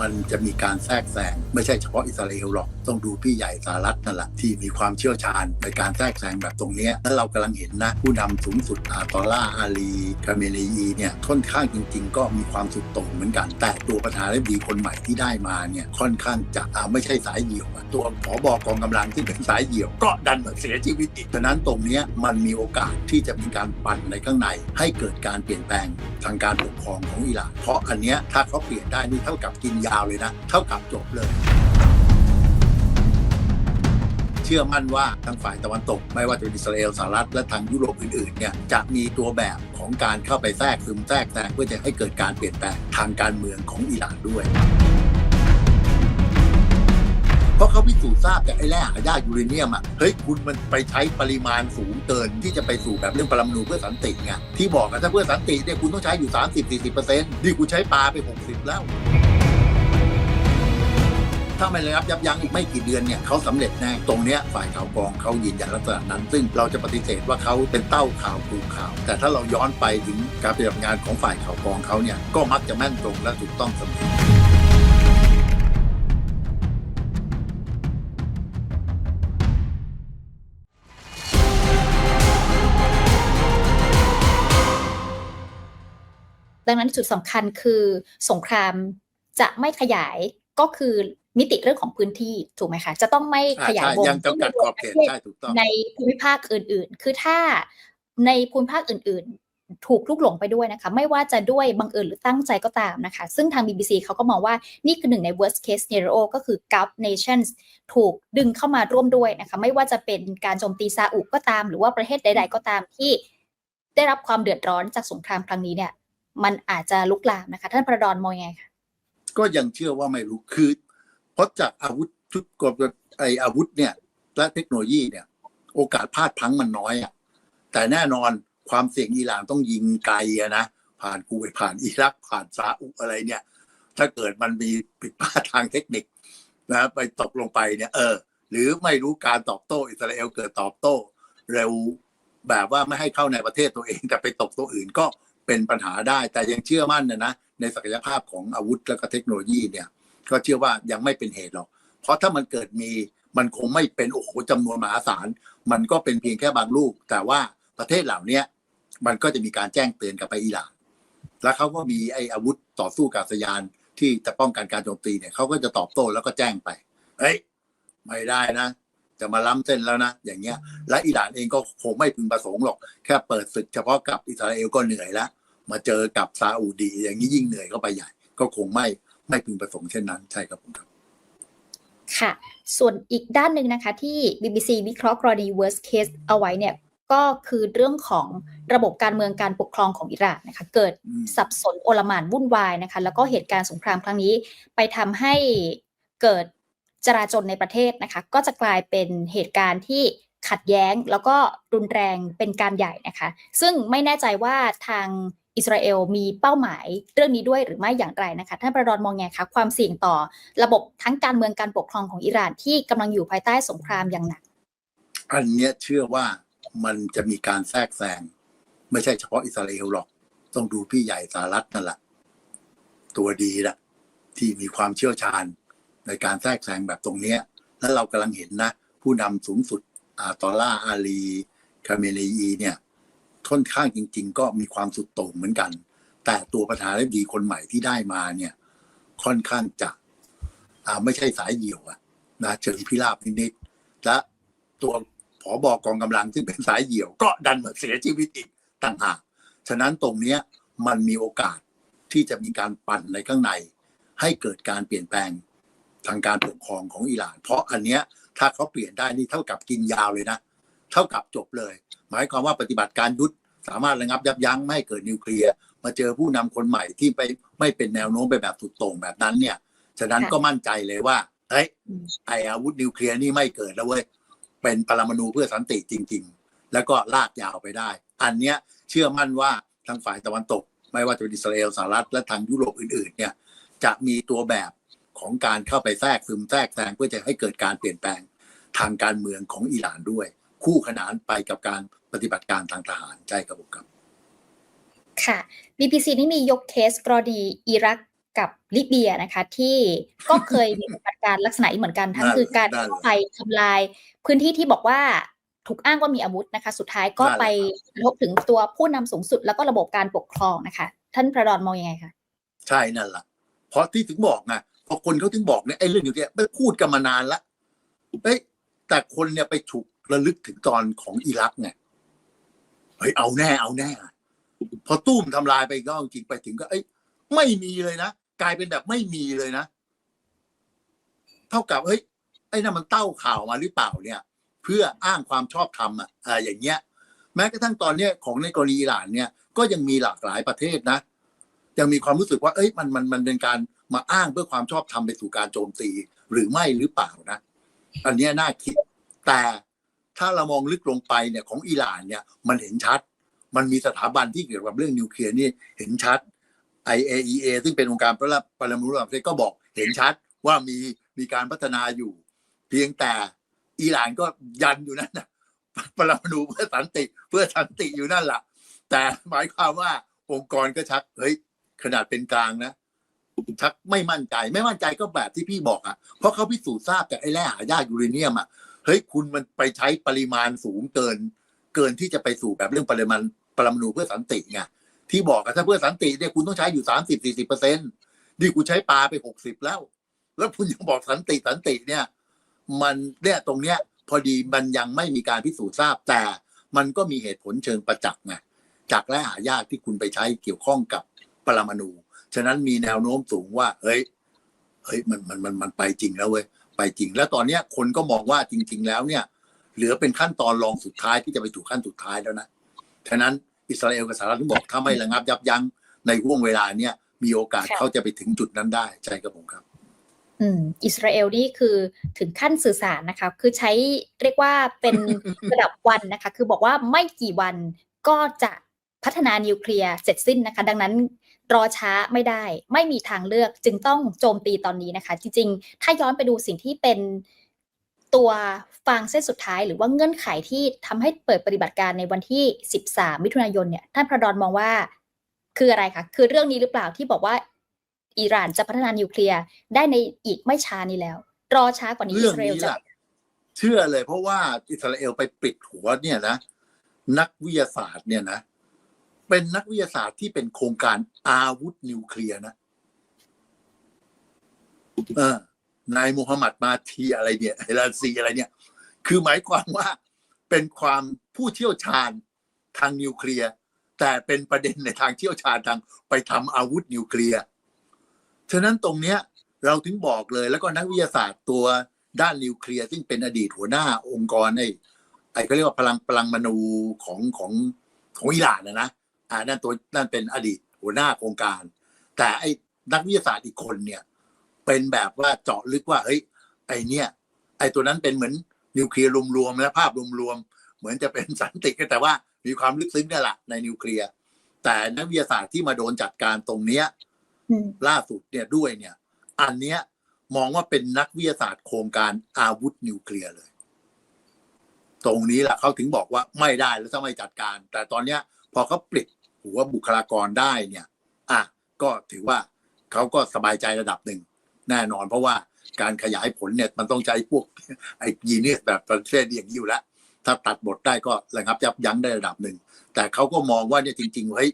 มันจะมีการแทรกแซงไม่ใช่เฉพาะอิสราเอลหรอก ต้องดูพี่ใหญ่สหรัฐนั่นแหละที่มีความเชี่ยวชาญในการแทรกแซงแบบตรงนี้แล้วเรากำลังเห็นนะ ผู้นำสูงสุดอาตอล่าอาลีคาเมลีเนี่ยค่อนข้างจริง ๆ ก็มีความสุดโต่งเหมือนกัน แต่ตัวประธานาธิบดีคนใหม่ที่ได้มาเนี่ยค่อนข้างจะไม่ใช่สายเหี่ยวตัวผอบอกองกำลังที่เป็นสายเหี่ยว ก็ดันมาเสียชีวิตอีกฉะนั้นตรงนี้มันมีโอกาสที่จะมีการปั่นในข้างในให้เกิดการเปลี่ยนแปลง ทางการปกครองของอิหร่าน เพราะอันเนี้ยถ้าเขาเปลี่ยนได้นี่เท่ากับกินยาวเลยนะ เท่ากับจบเลย เชื่อมั่นว่าทางฝ่ายตะวันตก ไม่ว่าจะเป็นอิสราเอลสหรัฐและทางยุโรปอื่นๆเนี่ยจะมีตัวแบบของการเข้าไปแทรกซึมแทรกแซงเพื่อจะให้เกิดการเปลี่ยนแปลงทางการเมืองของอิหร่านด้วย เพราะเขาพิสูจน์ทราบจากไอ้แร่หายากยูเรเนียมอะเฮ้ยคุณมันไปใช้ปริมาณสูงเกินที่จะไปสู่แบบเรื่องปรมาณูเพื่อสันติไงที่บอกกันถ้าเพื่อสันติเนี่ยคุณต้องใช้อยู่ 30-40%นี่คุณใช้ปลาไป 60 แล้ว ถ้าไม่ระงับยับยั้งอีกไม่กี่เดือนเนี่ยเขาสำเร็จแน่ตรงเนี้ยฝ่ายข่าวกรองเขายืนยันลักษณะนั้น ซึ่งเราจะปฏิเสธว่าเขาเป็นเต้าข่าวปลูกข่าว แต่ถ้าเราย้อนไปถึงการปฏิบัติงานของฝ่ายข่าวกรองเขาเนี่ยก็มักจะแม่นตรงและถูกต้องเสมอ ดังนั้นจุดสำคัญคือสงครามจะไม่ขยายก็คือมิติเรื่องของพื้นที่ถูกไหมคะ จะต้องไม่ขยายวงใช่ยังจำกัดขอบเขตใช่ถูกต้องในภูมิภาคอื่น ๆ คือถ้าในภูมิภาคอื่น ๆ ถูกลุกหลงไปด้วยนะคะ ไม่ว่าจะด้วยบังเอิญหรือตั้งใจก็ตามนะคะ ซึ่งทาง BBC เขาก็มองว่านี่คือหนึ่งใน worst case scenario ก็คือ Gulf nations ถูกดึงเข้ามาร่วมด้วยนะคะ ไม่ว่าจะเป็นการโจมตีซาอุก็ตาม หรือว่าประเทศใด ๆ ก็ตามที่ได้รับความเดือดร้อนจากสงครามครั้งนี้เนี่ย มันอาจจะลุกลามนะคะท่านประดอนมองยังไงคะก็ยังเชื่อว่าไม่รู้คือเพราะจากอาวุธชุดกบไออาวุธเนี่ย และเทคโนโลยีเนี่ย โอกาสพลาดพังมันน้อยอะแต่แน่นอนความเสี่ยงอิหร่านต้องยิงไกลอะนะผ่านกูไปผ่านอิรักผ่านซาอุอะไรเนี่ย ถ้าเกิดมันมีผิดพลาดทางเทคนิคนะไปตกลงไปเนี่ย เออ หรือไม่รู้การตอบโต้อิสราเอลเกิดตอบโต้ เร็วแบบว่าไม่ให้เข้าในประเทศตัวเองแต่ไปตกตัวอื่นก็ เป็นปัญหาได้ แต่ยังเชื่อมั่นนะนะในศักยภาพของอาวุธและก็เทคโนโลยีเนี่ยก็เชื่อว่ายังไม่เป็นเหตุหรอก เพราะถ้ามันเกิดมีมันคงไม่เป็นโอ้โหจำนวนมหาศาล มันก็เป็นเพียงแค่บางลูก แต่ว่าประเทศเหล่านี้มันก็จะมีการแจ้งเตือนกับไปอิหร่าน แล้วเขาก็มีไอ้อาวุธต่อสู้กาศยานที่จะป้องกันการโจมตีเนี่ยเขาก็จะตอบโต้แล้วก็แจ้งไป เฮ้ย ไม่ได้นะ จะมาล้ำเส้นแล้วนะ อย่างเงี้ย และอิหร่านเองก็คงไม่พึงประสงค์หรอก แค่เปิดศึกเฉพาะกับอิสราเอลก็เหนื่อยแล้ว มาเจอกับซาอุดี อย่างนี้ยิ่งเหนื่อยเข้าไปใหญ่ ก็คงไม่ไม่พึงประสงค์เช่นนั้นใช่ครับผมครับค่ะ ส่วนอีกด้านหนึ่งนะคะที่ BBC วิเคราะห์กรณี worst case เอาไว้เนี่ยก็คือเรื่องของระบบการเมืองการปกครองของอิหร่านนะคะเกิดสับสนโอลหม่านวุ่นวายนะคะแล้วก็เหตุการณ์สงครามครั้งนี้ ไปทำให้เกิดจราจนในประเทศนะคะก็จะกลายเป็นเหตุการณ์ที่ขัดแย้งแล้วก็รุนแรงเป็นการใหญ่นะคะ ซึ่งไม่แน่ใจว่าทาง อิสราเอลมีเป้าหมายเรื่องนี้ด้วยหรือไม่อย่างไรนะคะท่านประดอนมองไงคะความเสี่ยงต่อระบบทั้งการเมืองการปกครองของอิหร่านที่กำลังอยู่ภายใต้สงครามอย่างหนัก อันเนี้ยเชื่อว่ามันจะมีการแทรกแซงไม่ใช่เฉพาะอิสราเอลหรอก ต้องดูพี่ใหญ่สหรัฐนั่นแหละตัวดีละที่มีความเชี่ยวชาญในการแทรกแซงแบบตรงเนี้ยแล้วเรากำลังเห็นนะ ผู้นำสูงสุดอาตอล่าอาลีคาเมลีเนี่ย ค่อนข้างจริง ๆ ก็มีความสุดโต่งเหมือนกัน แต่ตัวประธานาธิบดีคนใหม่ที่ได้มาเนี่ย ค่อนข้างจะอ่าไม่ใช่สายเหี่ยวอะนะเชิงพิราบนิดๆและตัวผอบอกองกำลังซึ่งเป็นสายเหี่ยว ก็ดันมาเสียชีวิตอีกต่างหากฉะนั้นตรงเนี้ยมันมีโอกาสที่จะมีการปั่นในข้างใน ให้เกิดการเปลี่ยนแปลงทางการปกครองของอิหร่าน เพราะอันเนี้ยถ้าเขาเปลี่ยนได้นี่เท่ากับกินยาวเลยนะ ท่ากับจบเลย หมายความว่าปฏิบัติการยุทธสามารถระงับยับยั้งไม่ให้เกิดนิวเคลียร์มาเจอผู้นำคนใหม่ที่ไปไม่เป็นแนวโน้มไปแบบสุดโต่งแบบนั้นเนี่ย ฉะนั้นค่ะก็มั่นใจเลยว่าเฮ้ยอืมไออาวุธนิวเคลียร์นี่ไม่เกิดแล้วเว้ยเป็นปรมาณูเพื่อสันติจริง ๆ แล้วก็ลากยาวไปได้ อันเนี้ยเชื่อมั่นว่าทางฝ่ายตะวันตก ไม่ว่าจะเป็นอิสราเอลสหรัฐและทางยุโรปอื่นๆ เนี่ย จะมีตัวแบบของการเข้าไปแทรกซึมแทรกแซงเพื่อจะให้เกิดการเปลี่ยนแปลงทางการเมืองของอิหร่านด้วย คู่ขนานไปกับการปฏิบัติการทางทหารใช่ครับผมครับ ค่ะ BBC นี่มียกเคสกรณีอิรักกับลิเบียนะคะ ที่ก็เคยมีปฏิบัติการลักษณะนี้เหมือนกันทั้งนั่นคือการนั่นเข้าไปทำลาย พื้นที่ที่บอกว่าถูกอ้างว่ามีอาวุธนะคะ สุดท้ายก็นั่นแหละไปกระทบถึงตัวผู้นำสูงสุด แล้วก็ระบบการปกครองนะคะ ท่านพระดอนมองยังไงคะใช่นั่นแหละเพราะที่ถึงบอกไงพอคนเขาถึงบอกเนี่ยไอ้เรื่องอย่างเงี้ยไม่พูดกันมานานละเอ้ยแต่คนเนี่ยไปฉุก ระลึกถึงตอนของอิรักไงเฮ้ยเอาแน่เอาแน่ พอตุ้มทำลายไปก็จริงไปถึงก็ เอ้ยไม่มีเลยนะกลายเป็นแบบไม่มีเลยนะ เท่ากับเฮ้ยไอ้นั่นมันเต้าข่าวมาหรือเปล่าเนี่ย เพื่ออ้างความชอบธรรมอะอย่างเงี้ย แม้กระทั่งตอนเนี้ยของในกรณีอิหร่านเนี่ย ก็ยังมีหลากหลายประเทศนะ ยังมีความรู้สึกว่า เอ้ยมันมันมันเป็นการมาอ้างเพื่อความชอบธรรมไปสู่การโจมตีหรือไม่หรือเปล่านะ อันนี้น่าคิดแต่ ถ้าเรามองลึกลงไปเนี่ยของอิหร่านเนี่ยมันเห็นชัด มันมีสถาบันที่เกี่ยวกับเรื่องนิวเคลียร์นี่เห็นชัด IAEA ซึ่งเป็นองค์การปรปรมาณูระดับประเทศก็บอกเห็นชัดว่ามีมีการพัฒนาอยู่ เพียงแต่อิหร่านก็ยันอยู่นั่นนะปรมาณูเพื่อสันติเพื่อสันติอยู่นั่นแหละแต่หมายความว่าองค์กรก็ชักเฮ้ยขนาดเป็นกลางนะชักไม่มั่นใจ ไม่มั่นใจก็แบบที่พี่บอกอะ่ะเพราะเขาพิสูจน์ทราบจากไอ้แร่หายากยูเรเนียมอะ่ะ เฮ้ยคุณมันไปใช้ปริมาณสูงเกิน เกินที่จะไปสู่แบบเรื่องปริมาณปรมาณูเพื่อสันติไงที่บอกอะถ้าเพื่อสันติเนี่ยคุณต้องใช้อยู่สามสิบสี่สิบเปอร์เซ็นต์นี่คุณใช้ปลาไปหกสิบแล้ว แล้วคุณยังบอกสันติสันติเนี่ย มันเนี่ยตรงเนี้ย พอดีมันยังไม่มีการพิสูจน์ทราบแต่ มันก็มีเหตุผลเชิงประจักษ์ไงจากแร่หายากที่คุณไปใช้เกี่ยวข้องกับปรมาณูฉะนั้นมีแนวโน้มสูงว่า เฮ้ยเฮ้ยมันมันมันมันไปจริงแล้วเว้ย ไปจริง แล้วตอนเนี้ยคนก็มองว่าจริง ๆ แล้วเนี่ย เหลือเป็นขั้นตอนรองสุดท้ายที่จะไปถูกขั้นสุดท้ายแล้วนะฉะนั้นอิสราเอลกับสหรัฐถึงบอกถ้าไม่ระงับยับยั้งในห่วงเวลาเนี้ยมีโอกาสค่ะเขาจะไปถึงจุดนั้นได้ใช่ครับผมครับ อืม อิสราเอลนี่คือถึงขั้นสื่อสารนะคะ คือใช้เรียกว่าเป็นระดับวันนะคะ คือบอกว่าไม่กี่วันก็จะพัฒนานิวเคลียร์เสร็จสิ้นนะคะ ดังนั้น รอช้าไม่ได้ ไม่มีทางเลือกจึงต้องโจมตีตอนนี้นะคะ จริง ๆ ถ้าย้อนไปดูสิ่งที่เป็นตัวฟางเส้นสุดท้าย หรือว่าเงื่อนไขที่ทำให้เปิดปฏิบัติการในวันที่ 13 มิถุนายนเนี่ยท่านพระดอนมองว่าคืออะไรคะคือเรื่องนี้หรือเปล่าที่บอกว่าอิหร่านจะพัฒนานิวเคลียร์ได้ในอีกไม่ช้านี้แล้ว รอช้ากว่านี้เรื่อิองสราเอลนี้จะล่ะเชื่อเลยเพราะว่าอิสราเอลไปปิดหัวเนี่ยนะ นักวิทยาศาสตร์เนี่ยนะ เป็นนักวิทยาศาสตร์ที่เป็นโครงการอาวุธนิวเคลียร์นะเออนายมูฮัมหมัดมาทีอะไรเนี่ยเฮลาซีอะไรเนี่ย คือหมายความว่าเป็นความผู้เชี่ยวชาญทางนิวเคลียร์แต่เป็นประเด็นในทางเชี่ยวชาญทางไปทำอาวุธนิวเคลียร์ ฉะนั้นตรงเนี้ยเราถึงบอกเลย แล้วก็นักวิทยาศาสตร์ตัวด้านนิวเคลียร์ซึ่งเป็นอดีตหัวหน้าองค์กรไอ้ไอ้เขาเรียกว่าพลังพลังมนูของของของอิหร่านนะนะ อ่านั่นตัวนั่นเป็นอดีตหัวหน้าโครงการ แต่ไอ้นักวิทยาศาสตร์อีกคนเนี่ย เป็นแบบว่าเจาะลึกว่าเฮ้ยไอ้เนี่ย ไอ้ตัวนั้นเป็นเหมือนนิวเคลียร์รวมๆนะภาพรวมๆเหมือนจะเป็นสันติแต่ว่ามีความลึกซึ้งนี่แหละในนิวเคลียร์แต่นักวิทยาศาสตร์ที่มาโดนจัดการตรงเนี้ยอืมล่าสุดเนี่ยด้วยเนี่ย อันเนี้ยมองว่าเป็นนักวิทยาศาสตร์โครงการอาวุธนิวเคลียร์เลย ตรงนี้แหละเขาถึงบอกว่าไม่ได้แล้วถ้าไม่จัดการ แต่ตอนเนี้ย พอเขาปลิด หัวบุคลากรได้เนี่ยอะก็ถือว่าเขาก็สบายใจระดับหนึ่งแน่นอน เพราะว่าการขยายผลเนี่ยมันต้องใช้พวกไอ้ยีนิสแบบประเทศอย่างนี้อยู่แล้ว ถ้าตัดบทได้ก็ระงับยับยั้งได้ระดับหนึ่ง แต่เขาก็มองว่าเนี่ยจริงๆเฮ้ย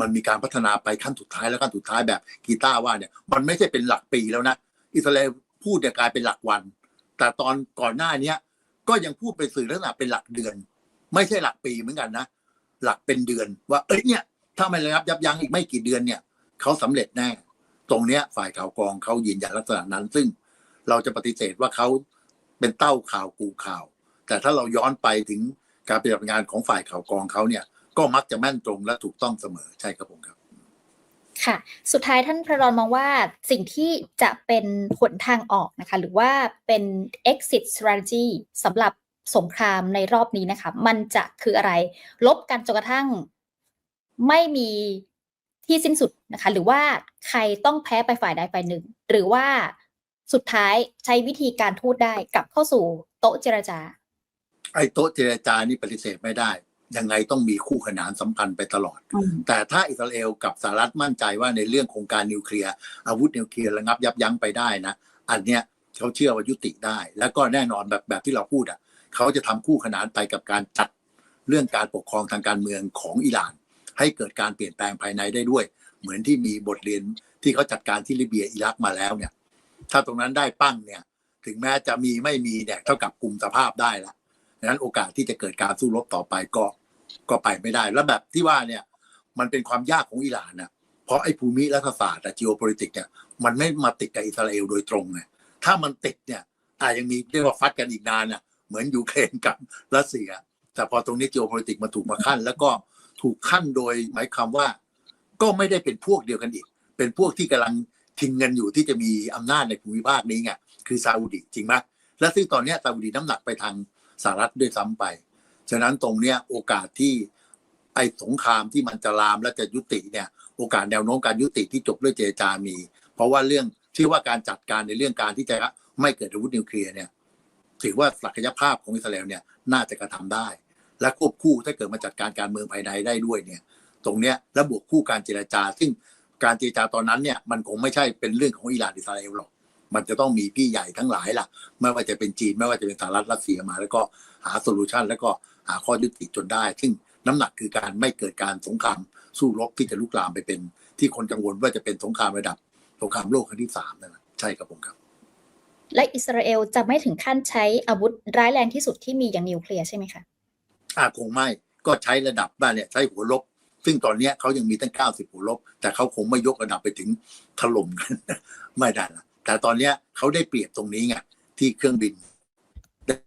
มันมีการพัฒนาไปขั้นสุดท้ายแล้วขั้นสุดท้ายแบบกีตาร์ว่าเนี่ยมันไม่ใช่เป็นหลักปีแล้วนะอิสราเอลพูดเนี่ยกลายเป็นหลักวัน แต่ตอนก่อนหน้าเนี้ยก็ยังพูดไปสื่อลักษณะเป็นหลักเดือน ไม่ใช่หลักปีเหมือนกันนะหลักเป็นเดือนว่าเอ้ยเนี่ย ถ้าไม่ระงับยับยั้งอีกไม่กี่เดือนเนี่ยเขาสำเร็จแน่ ตรงเนี้ยฝ่ายข่าวกรองเขายืนยันลักษณะนั้น ซึ่งเราจะปฏิเสธว่าเขาเป็นเต้าข่าวกูข่าว แต่ถ้าเราย้อนไปถึงการปฏิบัติงานของฝ่ายข่าวกรองเขาเนี่ยก็มักจะแม่นตรงและถูกต้องเสมอใช่ครับผมครับค่ะ สุดท้ายท่านพระรอนมองว่าสิ่งที่จะเป็นหนทางออกนะคะ หรือว่าเป็น exit strategy สำหรับสงครามในรอบนี้นะคะ มันจะคืออะไร ลบกันจนกระทั่ง ไม่มีที่สิ้นสุดนะคะ หรือว่าใครต้องแพ้ไปฝ่ายใดฝ่ายหนึ่ง หรือว่าสุดท้ายใช้วิธีการทูตได้กลับเข้าสู่โต๊ะเจรจา ไอ้โต๊ะเจรจานี่ปฏิเสธไม่ได้ ยังไงต้องมีคู่ขนานสัมพันธ์ไปตลอดอืมแต่ถ้าอิสราเอลกับสหรัฐมั่นใจว่าในเรื่องโครงการนิวเคลียร์อาวุธนิวเคลียร์ระงับยับยั้งไปได้นะ อันเนี้ยเขาเชื่อว่ายุติได้ แล้วก็แน่นอนแบบแบบที่เราพูดอะเขาจะทำคู่ขนานไปกับการจัดเรื่องการปกครองทางการเมืองของอิหร่าน ให้เกิดการเปลี่ยนแปลงภายในได้ด้วย เหมือนที่มีบทเรียนที่เขาจัดการที่ลิเบียอิรักมาแล้วเนี่ย ถ้าตรงนั้นได้ปั้งเนี่ย ถึงแม้จะมีไม่มีเนี่ยเท่ากับกลุ่มสภาพได้ละดังนั้นโอกาสที่จะเกิดการสู้รบต่อไปก็ก็ไปไม่ได้ แล้วแบบที่ว่าเนี่ยมันเป็นความยากของอิหร่านนะเพราะไอ้ภูมิรัฐศาสตร์อะ geopolitics เนี่ยมันไม่มาติดกับอิสราเอลโดยตรงไงถ้ามันติดเนี่ยอาจยังมีเรียกว่าฟัดกันอีกนานน่ะเหมือนยูเครนกับรัสเซีย แต่พอตรงนี้ geopolitics มาถูกมาขั้น แล้วก็ ถูกขั้นโดยหมายความว่า ก็ไม่ได้เป็นพวกเดียวกันอีก เป็นพวกที่กำลังทิ้งเงินอยู่ที่จะมีอำนาจในภูมิภาคนี้ไงคือซาอุดิจริงไหมและซึ่งตอนนี้ซาอุดิน้ำหนักไปทางสหรัฐด้วยซ้ำไป ฉะนั้นตรงเนี้ยโอกาสที่ไอ้สงครามที่มันจะลามและจะยุติเนี่ย โอกาสแนวโน้มการยุติที่จบด้วยเจรจามี เพราะว่าเรื่องที่ว่าการจัดการในเรื่องการที่จะไม่เกิดอาวุธนิวเคลียร์เนี่ยถือว่าศักยภาพของอิสราเอลเนี่ยน่าจะกระทำได้ และควบคู่ถ้าเกิดมาจัดการการเมืองภายในได้ด้วยเนี่ย ตรงเนี้ยและบวกคู่การเจรจา ซึ่งการเจรจาตอนนั้นเนี่ยมันคงไม่ใช่เป็นเรื่องของอิหร่านอิสราเอลหรอกมันจะต้องมีพี่ใหญ่ทั้งหลายล่ะ ไม่ว่าจะเป็นจีนไม่ว่าจะเป็นสหรัฐรัสเซียมา แล้วก็หาโซลูชันแล้วก็หาข้อยุติจนได้ ซึ่งน้ำหนักคือการไม่เกิดการสงครามสู้รบที่จะลุกลามไปเป็น ที่คนกังวลว่าจะเป็นสงครามระดับสงครามโลกครั้งที่สามนั่นนะใช่ครับผมครับ และอิสราเอลจะไม่ถึงขั้นใช้อาวุธร้ายแรงที่สุดที่มีอย่างนิวเคลียร์ใช่ไหมคะ อาคงไม่ก็ใช้ระดับบ้านเนี่ยใช้หัวลบ ซึ่งตอนเนี้ยเขายังมีตั้ง 90 หัวลบ แต่เขาคงไม่ยกระดับไปถึงถล่มกันไม่ได้นะแต่ตอนเนี้ยเขาได้เปรียบตรงนี้ไงที่เครื่องบิน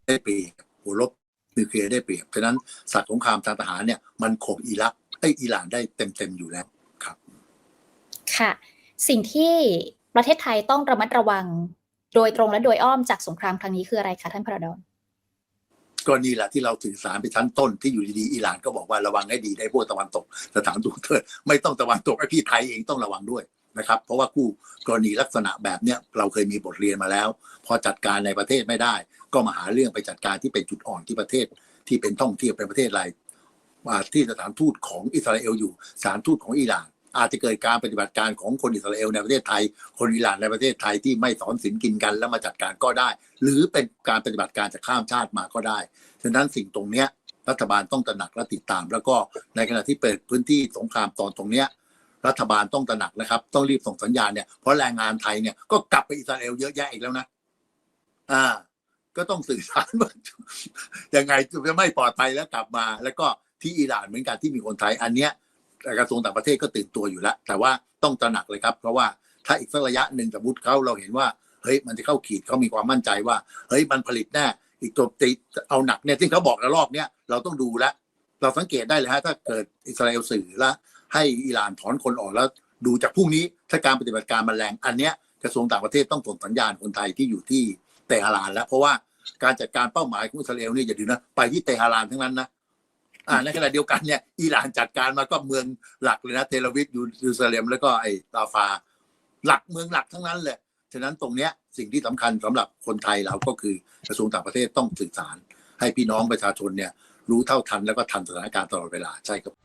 ได้เปรียบหัวลบนิวเคลียร์ได้เปรียบฉะนั้นสัตว์สงครามทางทหารเนี่ยมันข่มอิรักไอยอิหร่านได้เต็มๆอยู่แล้วครับ ค่ะ สิ่งที่ประเทศไทยต้องระมัดระวัง โดยตรงและโดยอ้อมจากสงครามครั้งนี้คืออะไรคะท่านพระดอน ก็นี่แหละที่เราสื่อสารไปชั้นต้นที่อยู่ดีๆอิหร่านก็บอกว่าระวังให้ดีได้พวกตะวันตกสถานทูตเถิดไม่ต้องตะวันตกไอ้พี่ไทยเองต้องระวังด้วยนะครับ เพราะว่าคู่กรณีลักษณะแบบเนี้ยเราเคยมีบทเรียนมาแล้ว พอจัดการในประเทศไม่ได้ ก็มาหาเรื่องไปจัดการที่เป็นจุดอ่อนที่ประเทศ ที่เป็นท่องเที่ยวเป็นประเทศอะไรว่าที่สถานทูตของอิสราเอลอยู่สถานทูตของอิหร่าน อาจจะเกิดการปฏิบัติการของคนอิสราเอลในประเทศไทย คนอิหร่านในประเทศไทยที่ไม่สอนศีลกินกันแล้วมาจัดการก็ได้ หรือเป็นการปฏิบัติการจากข้ามชาติมาก็ได้ฉะนั้นสิ่งตรงเนี้ยรัฐบาลต้องตระหนักและติดตาม แล้วก็ในขณะที่เปิดพื้นที่สงครามตอนตรงเนี้ยรัฐบาลต้องตระหนักนะครับ ต้องรีบส่งสัญญาณเนี่ยเพราะแรงงานไทยเนี่ยก็กลับไปอิสราเอลเยอะแยะอีกแล้วนะอ่า ก็ต้องสื่อสารว่ายังไงจะไม่ปลอดภัยแล้วกลับมา แล้วก็ที่อิหร่านเหมือนกันที่มีคนไทย อันเนี้ย กระทรวงต่างประเทศก็ตื่นตัวอยู่แล้ว แต่ว่าต้องตระหนักเลยครับ เพราะว่าถ้าอีกสักระยะหนึ่งสมมติเขาเราเห็นว่าเฮ้ยมันจะเข้าขีดเขามีความมั่นใจว่าเฮ้ยมันผลิตแน่อีกตัวติเอาหนักเนี่ยที่เขาบอกระลอกเนี้ยเราต้องดูแล้วเราสังเกตได้เลยฮะถ้าเกิดอิสราเอลสื่อแล้วให้อิหร่านถอนคนออกแล้ว ดูจากพรุ่งนี้ถ้าการปฏิบัติการมันแรงอันเนี้ยกระทรวงต่างประเทศต้องส่งสัญญาณคนไทยที่อยู่ที่เตหะรานแล้ว เพราะว่าการจัดการเป้าหมายของอิสราเอลเนี่ยอย่าลืมนะไปที่เตหะรานทั้งนั้นนะ อ่าในขณะเดียวกันเนี่ยอิหร่านจัดการมาก็เมืองหลักเลยนะเทลวิฟยูเยรูซาเล็มแล้วก็ไอ้ตาฟา หลักเมืองหลักทั้งนั้นเลยฉะนั้นตรงเนี้ยสิ่งที่สำคัญสำหรับคนไทยเราก็คือกระทรวงต่างประเทศต้องสื่อสาร ให้พี่น้องประชาชนเนี่ยรู้เท่าทันแล้วก็ทันสถานการณ์ตลอดเวลาใช่ครับ